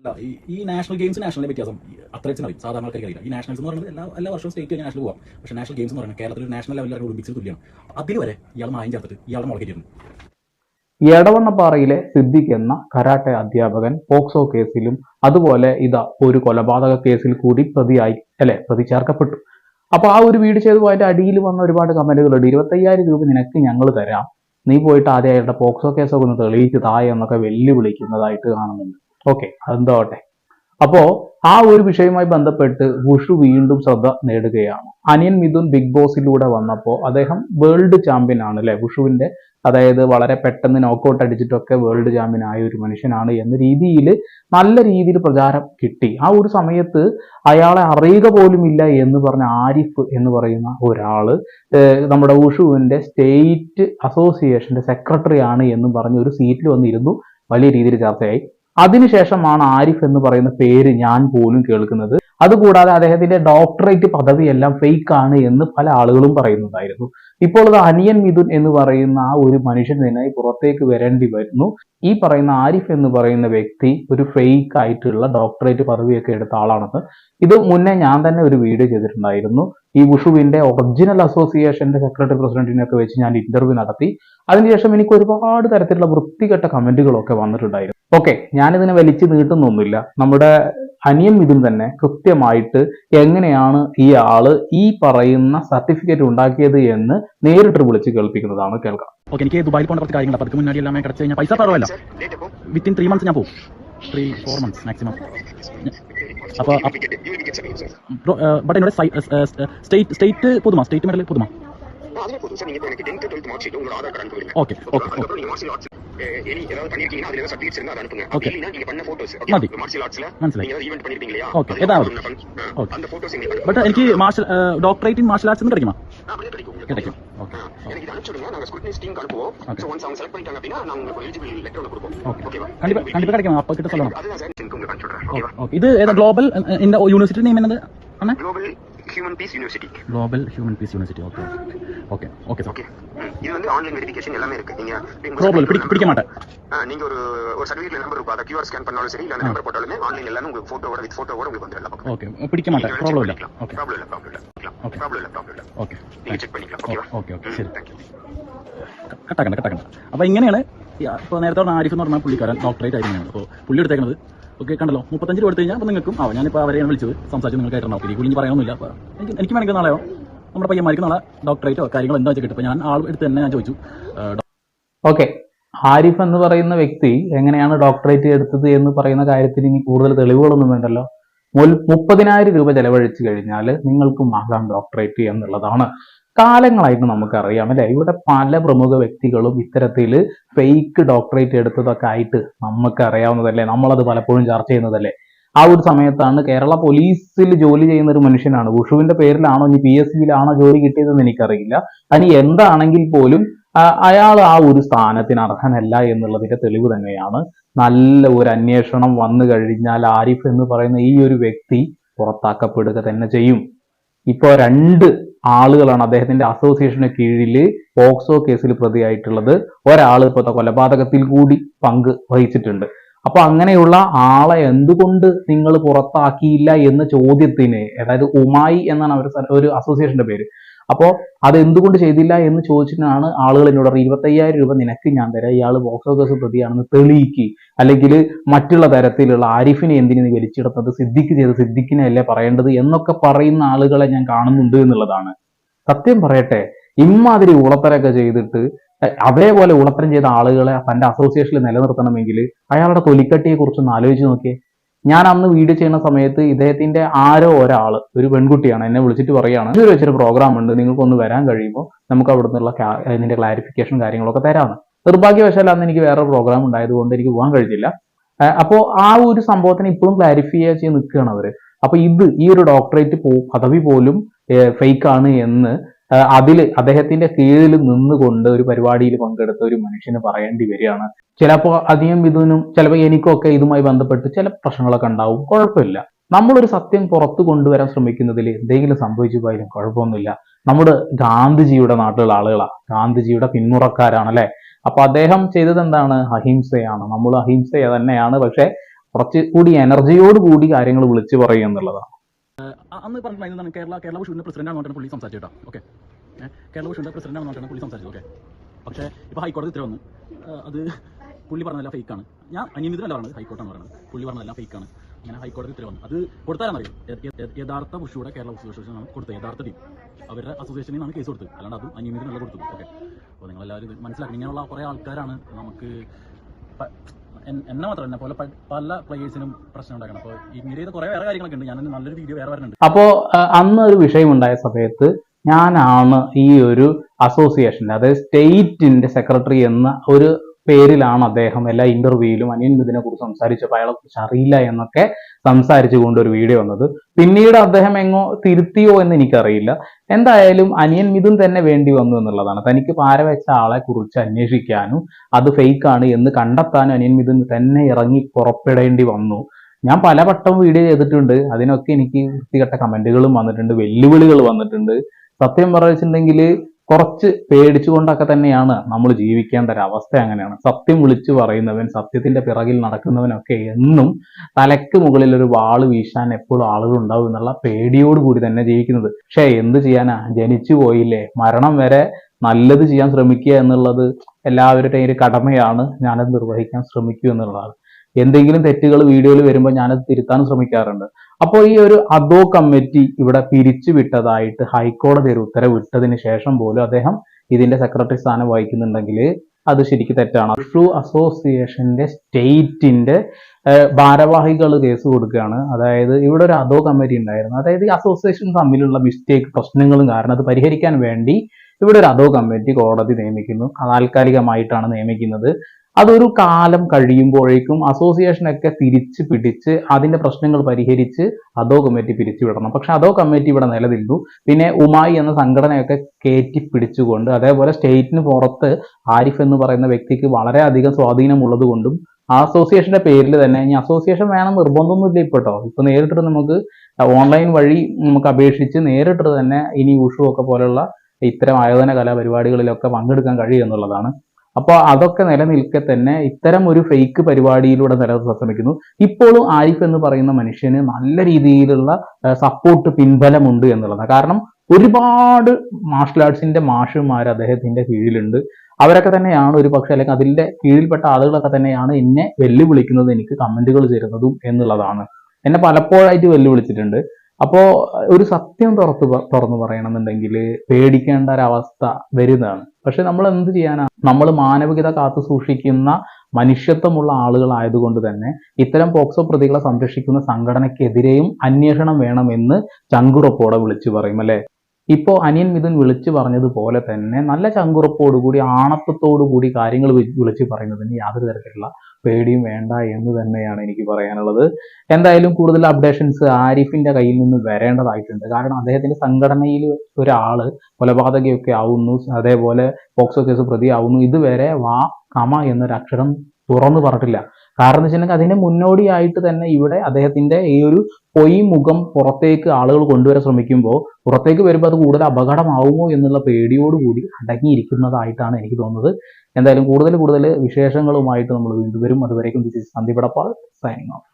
അല്ല ഈ national games national വ്യത്യാസം. അത്രയും അറിയും സാധാരണ ആൾക്കാർക്ക് അറിയില്ല. ഈ നാഷണൽസ് എന്ന് പറയുന്നത് എല്ലാ എല്ലാ വർഷവും സ്റ്റേറ്റ് കഴിഞ്ഞ നാഷണൽ പോകാം പക്ഷേ നാഷണൽ ഗെയിംസ് എന്ന് പറയുന്നത് കേരളത്തിൽ നാഷണൽ ലെവലിൽ ഒളിമ്പിക്സിൽ തുല്യമാണ്. അതിൽ വരെ ഇയാൾ മായം ചേർത്തിട്ട് ഇയാളെ മുളകിരുന്നു എടവണ്ണപ്പാറയിലെ സിദ്ദിഖ് എന്ന കരാട്ടെ അധ്യാപകൻ പോക്സോ കേസിലും അതുപോലെ ഇതാ ഒരു കൊലപാതക കേസിൽ കൂടി പ്രതിയായി അല്ലെ പ്രതി ചേർക്കപ്പെട്ടു അപ്പൊ ആ ഒരു വീട് ചെയ്തു അതിന്റെ അടിയിൽ വന്ന ഒരുപാട് കമന്റുകളുണ്ട്. ഇരുപത്തയ്യായിരം രൂപ നിനക്ക് ഞങ്ങൾ തരാം. നീ പോയിട്ട് ആദ്യം അയാളുടെ പോക്സോ കേസൊക്കെ ഒന്ന് തെളിയിച്ച് തായ എന്നൊക്കെ വെല്ലുവിളിക്കുന്നതായിട്ട് കാണുന്നുണ്ട്. ഓക്കെ അതെന്താവട്ടെ. അപ്പോ ആ ഒരു വിഷയവുമായി ബന്ധപ്പെട്ട് വുഷു വീണ്ടും ശ്രദ്ധ നേടുകയാണ്. അനിയൻ മിഥുൻ ബിഗ് ബോസിലൂടെ വന്നപ്പോൾ അദ്ദേഹം വേൾഡ് ചാമ്പ്യൻ ആണ് അല്ലെ വുഷുവിന്റെ അതായത് വളരെ പെട്ടെന്ന് നോക്കൗട്ട് അടിച്ചിട്ടൊക്കെ വേൾഡ് ചാമ്പ്യൻ ആയ ഒരു മനുഷ്യനാണ് എന്ന രീതിയിൽ നല്ല രീതിയിൽ പ്രചാരം കിട്ടി. ആ ഒരു സമയത്ത് അയാളെ അറിയുക പോലുമില്ല എന്ന് പറഞ്ഞ ആരിഫ് എന്ന് പറയുന്ന ഒരാൾ നമ്മുടെ ഉഷുവിന്റെ സ്റ്റേറ്റ് അസോസിയേഷന്റെ സെക്രട്ടറി ആണ് എന്ന് പറഞ്ഞ് ഒരു സീറ്റിൽ വന്നിരുന്നു. വലിയ രീതിയിൽ ചർച്ചയായി. അതിനുശേഷമാണ് ആരിഫ് എന്ന് പറയുന്ന പേര് ഞാൻ പോലും കേൾക്കുന്നത്. അതുകൂടാതെ അദ്ദേഹത്തിന്റെ ഡോക്ടറേറ്റ് പദവിയെല്ലാം ഫേക്ക് ആണ് എന്ന് പല ആളുകളും പറയുന്നുണ്ടായിരുന്നു. ഇപ്പോൾ ഇത് അനിയൻ മിഥുൻ എന്ന് പറയുന്ന ആ ഒരു മനുഷ്യൻ തന്നെ പുറത്തേക്ക് വരേണ്ടി വരുന്നു. ഈ പറയുന്ന ആരിഫ് എന്ന് പറയുന്ന വ്യക്തി ഒരു ഫേക്ക് ആയിട്ടുള്ള ഡോക്ടറേറ്റ് പദവിയൊക്കെ എടുത്ത ആളാണെന്ന് ഇത് മുന്നേ ഞാൻ തന്നെ ഒരു വീഡിയോ ചെയ്തിട്ടുണ്ടായിരുന്നു. ഈ വുഷുവിന്റെ ഒറിജിനൽ അസോസിയേഷന്റെ സെക്രട്ടറി പ്രസിഡന്റിനെയൊക്കെ വെച്ച് ഞാൻ ഇന്റർവ്യൂ നടത്തി. അതിനുശേഷം എനിക്ക് ഒരുപാട് തരത്തിലുള്ള വൃത്തികെട്ട കമന്റുകളൊക്കെ വന്നിട്ടുണ്ടായിരുന്നു. ഓക്കെ ഞാനിതിനെ വലിച്ചു നീട്ടുന്നൊന്നുമില്ല. നമ്മുടെ അനിയൻ മിഥുൻ തന്നെ കൃത്യമായിട്ട് എങ്ങനെയാണ് ഈ ആൾ ഈ പറയുന്ന സർട്ടിഫിക്കറ്റ് ഉണ്ടാക്കിയത് എന്ന് നേരിട്ട് വിളിച്ച് കേൾപ്പിക്കുന്നതാണ് കേൾക്കാം. ഓക്കെ എനിക്ക് ദുബായിൽ പോകേണ്ട കുറച്ച് കാര്യങ്ങൾ അപ്പൊ മുന്നാടി എല്ലാം കിടച്ചു കഴിഞ്ഞാൽ പൈസ കുറവല്ല. വിത്തിൻ ത്രീ മന്ത്സ് ഞാൻ പോകും ത്രീ ഫോർ മന്ത്സ് മാക്സിമം അപ്പോൾ ബട്ട് എന്നോട് സ്റ്റേറ്റ് സ്റ്റേറ്റ് പുതുമ സ്റ്റേറ്റ് മെഡൽ പുതുമ அதுவே போதும் சார் நீங்க இப்போ எனக்கு டென்த் டுவெல்த் மார்க் ஷீட் உங்களோட ஆதார் கார்டு அனுப்புவீங்க ஓகே, ஓகே, அதுக்கப்புறம் நீங்க மார்ஷியல் ஆர்ட்ஸ் எனி ஏதாவது பண்ணிருக்கீங்கன்னா அதுல ஏதாவது சர்டிஃபிகேட்ஸ் இருந்தா அதை அனுப்புங்க ஓகே. அப்படி இல்லைன்னா நீங்க பண்ண போட்டோஸ் மதி. மார்ஷியல் ஆர்ட்ஸ்ல മനസ്സിലായി. நீங்க ஏதாவது ஈவென்ட் பண்ணிருப்பீங்க இல்லையா ஓகே, அதுல ஏதாவது. பண்ண fun- ஆ, ஓகே. அந்த போட்டோஸ் எங்களுக்கு ബട്ട് എനിക്ക് martial doctorate in martial arts கிடைக்குமா ஆ, அப்படியே கிடைக்கும் எனக்கு இது செலக்ட் பண்ணிட்டாங்க அப்படின்னா உங்களுக்கு ஓகே. Okay okay. இது வந்து ஆன்லைன் வெரிஃபிகேஷன் எல்லாமே இருக்கு. நீங்க குளோபல் பிடிக்க மாட்டேன். நீங்க ஒரு ஒரு சர்டிஃபிகேட்ல நம்பர் ஸ்கேன் பண்ணாலும் சரி இல்ல நம்பர் போட்டாலுமே ஆன்லைன்ல எல்லாமே உங்களுக்கு போட்டோவோட போட்டோவோட உங்களுக்கு வந்துடலாம் ப்ராப்ளம் இல்ல ப்ராப்ளம் இல்ல ഓക്കെ நீங்க செக் பண்ணிக்கலாம் ஓகேவா ഓക്കെ ഓക്കെ ശരി தேங்க்யூ കട്ടാക്കണ്ട കട്ടാക്കണ്ട അപ്പോൾ ഇങ്ങനെയാണ് ഇപ്പോൾ നേരത്തെ പറഞ്ഞ ആരിഫ് എന്ന് പറഞ്ഞ പുള്ളിക്കാരൻ ഡോക്ടറേറ്റ് ആയിരുന്നു അപ്പോൾ പുള്ളി എടുത്തേക്കുന്നത് ഓക്കെ കണ്ടല്ലോ മുപ്പത്തഞ്ച് രൂപ എടുത്ത് കഴിഞ്ഞാൽ അപ്പോൾ നിങ്ങൾക്കും ആ ഞാനിപ്പോൾ അവരെയാണ് വിളിച്ചത് സംസാരിച്ച് നിങ്ങൾക്ക് കേട്ടിട്ടുണ്ടാവും പിന്നെ കുളിഞ്ഞ് പറയാനൊന്നുമില്ല അപ്പോൾ എനിക്ക് എനിക്ക് വേണമെങ്കിൽ നാളെയോ നമ്മുടെ പയ്യന്മാർക്ക് നാളെ ഡോക്ടറേറ്റോ കാര്യങ്ങൾ എന്താ വെച്ചാൽ കിട്ടും അപ്പോൾ ഞാൻ ആൾ എടുത്ത് തന്നെ ഞാൻ ചോദിച്ചു ആ, ഓക്കെ ആരിഫ് എന്ന് പറയുന്ന വ്യക്തി എങ്ങനെയാണ് ഡോക്ടറേറ്റ് എടുത്തത് എന്ന് പറയുന്ന കാര്യത്തിന് ഇനി കൂടുതൽ തെളിവുകളൊന്നും വേണ്ടല്ലോ മുൽ- മുപ്പതിനായിരം രൂപ ചെലവഴിച്ചു കഴിഞ്ഞാൽ നിങ്ങൾക്കും ആകാം ഡോക്ടറേറ്റ് എന്നുള്ളതാണ്. കാലങ്ങളായിട്ട് നമുക്കറിയാം അല്ലെ? ഇവിടെ പല പ്രമുഖ വ്യക്തികളും ഇത്തരത്തിൽ ഫേക്ക് ഡോക്ടറേറ്റ് എടുത്തതൊക്കെ ആയിട്ട് നമുക്കറിയാവുന്നതല്ലേ? നമ്മളത് പലപ്പോഴും ചർച്ച ചെയ്യുന്നതല്ലേ? ആ ഒരു സമയത്താണ് കേരള പോലീസിൽ ജോലി ചെയ്യുന്ന ഒരു മനുഷ്യനാണ്. ഉഷുവിന്റെ പേരിലാണോ ഇനി പി എസ് സിയിലാണോ ജോലി കിട്ടിയതെന്ന് എനിക്കറിയില്ല. അനി എന്താണെങ്കിൽ പോലും അയാൾ ആ ഒരു സ്ഥാനത്തിന് അർഹനല്ല എന്നുള്ളതിന്റെ തെളിവ് തന്നെയാണ്. നല്ല ഒരു അന്വേഷണം വന്നു കഴിഞ്ഞാൽ ആരിഫ് എന്ന് പറയുന്ന ഈ ഒരു വ്യക്തി പുറത്താക്കപ്പെടുക തന്നെ ചെയ്യും. ഇപ്പോൾ രണ്ട് ആളുകളാണ് അദ്ദേഹത്തിന്റെ അസോസിയേഷന് കീഴിൽ പോക്സോ കേസിൽ പ്രതിയായിട്ടുള്ളത്. ഒരാൾ ഇപ്പോഴത്തെ കൊലപാതകത്തിൽ കൂടി പങ്ക് വഹിച്ചിട്ടുണ്ട്. അപ്പൊ അങ്ങനെയുള്ള ആളെ എന്തുകൊണ്ട് നിങ്ങൾ പുറത്താക്കിയില്ല എന്ന ചോദ്യത്തിന് അതായത് ഉമായി എന്നാണ് അവർ ഒരു അസോസിയേഷന്റെ പേര്. അപ്പോ അത് എന്തുകൊണ്ട് ചെയ്തില്ല എന്ന് ചോദിച്ചിട്ടാണ് ആളുകൾ എന്നോട് ഇരുപത്തയ്യായിരം രൂപ നിനക്ക് ഞാൻ തരാം. ഇയാൾ ബോക്സ് ഓഫീസ് പ്രതിയാണെന്ന് തെളിയിക്ക്. അല്ലെങ്കിൽ മറ്റുള്ള തരത്തിലുള്ള ആരിഫിനെ എന്തിനു നീ വലിച്ചിടുന്നത് സിദ്ദിഖ് ചെയ്ത് സിദ്ദിഖിനെ അല്ലേ പറയേണ്ടത്? എന്നൊക്കെ പറയുന്ന ആളുകളെ ഞാൻ കാണുന്നുണ്ട് എന്നുള്ളതാണ്. സത്യം പറയട്ടെ ഇമ്മാതിരി ഉളത്തരൊക്കെ ചെയ്തിട്ട് അതേപോലെ ഉളത്തരം ചെയ്ത ആളുകളെ തന്റെ അസോസിയേഷനിൽ നിലനിർത്തണമെങ്കിൽ അയാളുടെ തൊലിക്കട്ടിയെ കുറിച്ചൊന്ന് ആലോചിച്ച് നോക്കിയേ. ഞാൻ അന്ന് വീഡിയോ ചെയ്യുന്ന സമയത്ത് ഇദ്ദേഹത്തിന്റെ ആരോ ഒരാൾ ഒരു പെൺകുട്ടിയാണ് എന്നെ വിളിച്ചിട്ട് പറയുകയാണ്. ഇതൊരു വെച്ചൊരു പ്രോഗ്രാം ഉണ്ട് നിങ്ങൾക്കൊന്ന് വരാൻ കഴിയുമ്പോൾ നമുക്ക് അവിടെ നിന്നുള്ള ഇതിന്റെ ക്ലാരിഫിക്കേഷൻ കാര്യങ്ങളൊക്കെ തരാമെന്ന്. നിർഭാഗ്യവശാൽ അന്ന് എനിക്ക് വേറെ പ്രോഗ്രാം ഉണ്ടായതുകൊണ്ട് എനിക്ക് പോകാൻ കഴിഞ്ഞില്ല. അപ്പോൾ അപ്പോ ആ ഒരു സംഭവത്തിന് ഇപ്പോഴും ക്ലാരിഫൈ ചെയ്ത് നിൽക്കുകയാണ് അവർ അപ്പൊ ഇത് ഈ ഒരു ഡോക്ടറേറ്റ് പോ പദവി പോലും ഫേക്ക് ആണ് എന്ന് അതിൽ അദ്ദേഹത്തിന്റെ കീഴിൽ നിന്നുകൊണ്ട് ഒരു പരിപാടിയിൽ പങ്കെടുത്ത ഒരു മനുഷ്യന് പറയേണ്ടി വരികയാണ്. ചിലപ്പോൾ അധികം ഇതിനും ചിലപ്പോൾ എനിക്കൊക്കെ ഇതുമായി ബന്ധപ്പെട്ട് ചില പ്രശ്നങ്ങളൊക്കെ ഉണ്ടാവും. കുഴപ്പമില്ല. നമ്മളൊരു സത്യം പുറത്തു കൊണ്ടുവരാൻ ശ്രമിക്കുന്നതിൽ എന്തെങ്കിലും സംഭവിച്ചു പോയാലും കുഴപ്പമൊന്നുമില്ല. നമ്മുടെ ഗാന്ധിജിയുടെ നാട്ടിലുള്ള ആളുകളാണ് ഗാന്ധിജിയുടെ പിന്മുറക്കാരാണ് അല്ലെ അപ്പൊ അദ്ദേഹം ചെയ്തത് എന്താണ്? അഹിംസയാണ്. നമ്മൾ അഹിംസ തന്നെയാണ്. പക്ഷെ കുറച്ച് കൂടി എനർജിയോട് കൂടി കാര്യങ്ങൾ വിളിച്ചു പറയുക എന്നുള്ളതാണ്. അന്ന് പറഞ്ഞിട്ടുണ്ടായിരുന്നു കേരള കേരള വിഷുവിന്റെ പ്രസിഡന്റ് പറഞ്ഞിട്ട് പുള്ളി സംസാരിച്ചു കേട്ടോ. ഓക്കെ കേരള വിഷുവിന്റെ പ്രസിഡന്റ് പറഞ്ഞിട്ട് പുള്ളി സംസാരിച്ചു ഓക്കെ പക്ഷേ ഇപ്പോൾ ഹൈക്കോടതി ഉത്തരവ് വന്നു. അത് പുള്ളി പറഞ്ഞതല്ല ഫേക്കാണ് ഞാൻ അനിയമിതമല്ല പറഞ്ഞത് ഹൈക്കോട്ടാണ് പറയുന്നത് പുള്ളി പറഞ്ഞതല്ല ഫേക്കാണ് അങ്ങനെ ഹൈക്കോടതി ഉത്തരവ് വന്നു. അത് കൊടുത്താലെന്നറിയോ യ- യ- യഥാർത്ഥ വിഷുവിടെ കേരള അസോസിയേഷൻ ആണ് കൊടുത്തത്. യഥാർത്ഥ ടീം അവരുടെ അസോസിയേഷനിൽ നിന്നാണ് കേസ് കൊടുത്തത്. അല്ലാണ്ട് അതും അനിയമിതമല്ല കൊടുത്തത്. ഓക്കെ അപ്പോൾ നിങ്ങളെല്ലാവരും ഇത് മനസ്സിലാക്കണം. ഇങ്ങനെയുള്ള കുറേ ആൾക്കാരാണ് നമുക്ക് എന്നെ മാത്രമല്ല പോലെ പല പ്ലേയേഴ്സിനും പ്രശ്നം ഉണ്ടാക്കണം. അപ്പോൾ ഇങ്ങനെ ചെയ്ത കുറേ വേറെ കാര്യങ്ങളൊക്കെ ഉണ്ട്. ഞാൻ നല്ലൊരു വീഡിയോ വേറെ വരുന്നുണ്ട് അപ്പോ അന്ന് ഒരു വിഷയമുണ്ടായ സമയത്ത് ഞാനാണ് ഈ ഒരു അസോസിയേഷന്റെ അതായത് സ്റ്റേറ്റിന്റെ സെക്രട്ടറി എന്ന ഒരു പേരിലാണ് അദ്ദേഹം എല്ലാ ഇന്റർവ്യൂയിലും അനിയൻ ഇതിനെ കുറിച്ച് സംസാരിച്ചപ്പോൾ അയാളെ കുറിച്ച് അറിയില്ല എന്നൊക്കെ സംസാരിച്ചുകൊണ്ട് ഒരു വീഡിയോ വന്നത്. പിന്നീട് അദ്ദേഹം എങ്ങോ തിരുത്തിയോ എന്ന് എനിക്കറിയില്ല. എന്തായാലും അനിയൻ മിഥുൻ തന്നെ വേണ്ടി വന്നു എന്നുള്ളതാണ്. തനിക്ക് പാര വെച്ച ആളെ കുറിച്ച് അന്വേഷിക്കാനും അത് ഫേക്കാണ് എന്ന് കണ്ടെത്താനും അനിയൻ മിഥുൻ തന്നെ ഇറങ്ങി പുറപ്പെടേണ്ടി വന്നു. ഞാൻ പലവട്ടം വീഡിയോ ചെയ്തിട്ടുണ്ട്. അതിനൊക്കെ എനിക്ക് വൃത്തികെട്ട കമന്റുകളും വന്നിട്ടുണ്ട്. വെല്ലുവിളികൾ വന്നിട്ടുണ്ട്. സത്യം പറഞ്ഞിട്ടുണ്ടെങ്കിൽ കുറച്ച് പേടിച്ചുകൊണ്ടൊക്കെ തന്നെയാണ് നമ്മൾ ജീവിക്കേണ്ട ഒരു അവസ്ഥ അങ്ങനെയാണ്. സത്യം വിളിച്ചു പറയുന്നവൻ സത്യത്തിന്റെ പിറകിൽ നടക്കുന്നവനൊക്കെ എന്നും തലയ്ക്ക് മുകളിൽ ഒരു വാൾ വീശാൻ എപ്പോഴും ആളുകൾ ഉണ്ടാവും എന്നുള്ള പേടിയോട് കൂടി തന്നെ ജീവിക്കുന്നത്. പക്ഷേ എന്ത് ചെയ്യാനാ? ജനിച്ചു പോയില്ലേ? മരണം വരെ നല്ലത് ചെയ്യാൻ ശ്രമിക്കുക എന്നുള്ളത് എല്ലാവരുടെയും ഒരു കടമയാണ്. ഞാനത് നിർവഹിക്കാൻ ശ്രമിക്കൂ എന്നുള്ളതാണ്. എന്തെങ്കിലും തെറ്റുകൾ വീഡിയോയിൽ വരുമ്പോൾ ഞാനത് തിരുത്താൻ ശ്രമിക്കാറുണ്ട്. അപ്പോൾ ഈ ഒരു അദോ കമ്മിറ്റി ഇവിടെ പിരിച്ചു വിട്ടതായിട്ട് ഹൈക്കോടതി ഒരു ഉത്തരവ് ഇട്ടതിന് ശേഷം പോലും അദ്ദേഹം ഇതിന്റെ സെക്രട്ടറി സ്ഥാനം വഹിക്കുന്നുണ്ടെങ്കിൽ അത് ശരിക്കും തെറ്റാണ്. വിഷു അസോസിയേഷന്റെ സ്റ്റേറ്റിന്റെ ഭാരവാഹികൾ കേസ് കൊടുക്കുകയാണ്. അതായത് ഇവിടെ ഒരു അതോ കമ്മിറ്റി ഉണ്ടായിരുന്നു. അതായത് ഈ അസോസിയേഷൻ തമ്മിലുള്ള മിസ്റ്റേക്ക് പ്രശ്നങ്ങളും കാരണം അത് പരിഹരിക്കാൻ വേണ്ടി ഇവിടെ ഒരു അതോ കമ്മിറ്റി കോടതി നിയമിക്കുന്നു. താൽക്കാലികമായിട്ടാണ് നിയമിക്കുന്നത്. അതൊരു കാലം കഴിയുമ്പോഴേക്കും അസോസിയേഷനൊക്കെ തിരിച്ച് പിടിച്ച് അതിന്റെ പ്രശ്നങ്ങൾ പരിഹരിച്ച് അതോ കമ്മിറ്റി പിരിച്ചുവിടണം പക്ഷെ അതോ കമ്മിറ്റി ഇവിടെ നിലനിന്നു പിന്നെ ഉമായി എന്ന സംഘടനയൊക്കെ കയറ്റി പിടിച്ചുകൊണ്ട് അതേപോലെ സ്റ്റേറ്റിന് പുറത്ത് ആരിഫ് എന്ന് പറയുന്ന വ്യക്തിക്ക് വളരെയധികം സ്വാധീനമുള്ളത് കൊണ്ടും ആ അസോസിയേഷന്റെ പേരിൽ തന്നെ ഇനി അസോസിയേഷൻ വേണം നിർബന്ധമൊന്നുമില്ല ഇപ്പൊ കേട്ടോ ഇപ്പൊ നേരിട്ട് നമുക്ക് ഓൺലൈൻ വഴി നമുക്ക് അപേക്ഷിച്ച് നേരിട്ട് തന്നെ ഇനി ഉഷു ഒക്കെ പോലുള്ള ഇത്തരം ആയോധന കലാപരിപാടികളിലൊക്കെ പങ്കെടുക്കാൻ കഴിയും എന്നുള്ളതാണ്. അപ്പോൾ അതൊക്കെ നിലനിൽക്കെ തന്നെ ഇത്തരം ഒരു ഫേക്ക് പരിപാടിയിലൂടെ നിലനിർത്താൻ ശ്രമിക്കുന്നു ഇപ്പോഴും ആരിഫ് എന്ന് പറയുന്ന മനുഷ്യന് നല്ല രീതിയിലുള്ള സപ്പോർട്ട് പിൻബലമുണ്ട് എന്നുള്ളതാണ്. കാരണം ഒരുപാട് മാർഷൽ ആർട്സിന്റെ മാഷുമാർ അദ്ദേഹത്തിന്റെ കീഴിലുണ്ട്. അവരൊക്കെ തന്നെയാണ് ഒരു പക്ഷേ അല്ലെങ്കിൽ അതിന്റെ കീഴിൽപ്പെട്ട ആളുകളൊക്കെ തന്നെയാണ് എന്നെ വെല്ലുവിളിക്കുന്നത് എനിക്ക് കമന്റുകൾ തരുന്നതും എന്നുള്ളതാണ്. എന്നെ പലപ്പോഴായിട്ട് വെല്ലുവിളിച്ചിട്ടുണ്ട്. അപ്പോ ഒരു സത്യം തുറത്ത് തുറന്നു പറയണമെന്നുണ്ടെങ്കിൽ പേടിക്കേണ്ട ഒരവസ്ഥ വരുന്നതാണ്. പക്ഷെ നമ്മൾ എന്ത് ചെയ്യാനാണ് നമ്മൾ മാനവികത കാത്തു സൂക്ഷിക്കുന്ന മനുഷ്യത്വമുള്ള ആളുകളായതുകൊണ്ട് തന്നെ ഇത്തരം പോക്സോ പ്രതികളെ സംരക്ഷിക്കുന്ന സംഘടനയ്ക്കെതിരെയും അന്വേഷണം വേണമെന്ന് ചങ്കുറപ്പോടെ വിളിച്ചു പറയും അല്ലെ? ഇപ്പോ അനിയൻ മിഥുൻ വിളിച്ചു പറഞ്ഞതുപോലെ തന്നെ നല്ല ചങ്കുറപ്പോടുകൂടി ആണത്വത്തോടുകൂടി കാര്യങ്ങൾ വിളിച്ചു പറയുന്നതിന് യാതൊരു തരത്തിലുള്ള പേടിയും വേണ്ട എന്ന് തന്നെയാണ് എനിക്ക് പറയാനുള്ളത്. എന്തായാലും കൂടുതൽ അപ്ഡേഷൻസ് ആരിഫിന്റെ കയ്യിൽ നിന്ന് വരേണ്ടതായിട്ടുണ്ട്. കാരണം അദ്ദേഹത്തിന്റെ സംഘടനയിൽ ഒരാൾ കൊലപാതകയൊക്കെ ആവുന്നു. അതേപോലെ പോക്സോ കേസ് പ്രതിയാവുന്നു. ഇതുവരെ വാ കമ എന്നൊരു അക്ഷരം തുറന്നു പറഞ്ഞിട്ടില്ല. കാരണം എന്ന് വെച്ചിട്ടുണ്ടെങ്കിൽ മുന്നോടിയായിട്ട് തന്നെ ഇവിടെ അദ്ദേഹത്തിന്റെ ഈ ഒരു പൊയ് മുഖം പുറത്തേക്ക് ആളുകൾ കൊണ്ടുവരാൻ ശ്രമിക്കുമ്പോൾ പുറത്തേക്ക് വരുമ്പോൾ അത് കൂടുതൽ അപകടമാവുമോ എന്നുള്ള പേടിയോടുകൂടി അടങ്ങിയിരിക്കുന്നതായിട്ടാണ് എനിക്ക് തോന്നുന്നത്. എന്തായാലും കൂടുതൽ കൂടുതൽ വിശേഷങ്ങളുമായിട്ട് നമ്മൾ വീണ്ടും വരും. അതുവരേക്കും ദിസ് സൈനിങ് ഓഫ്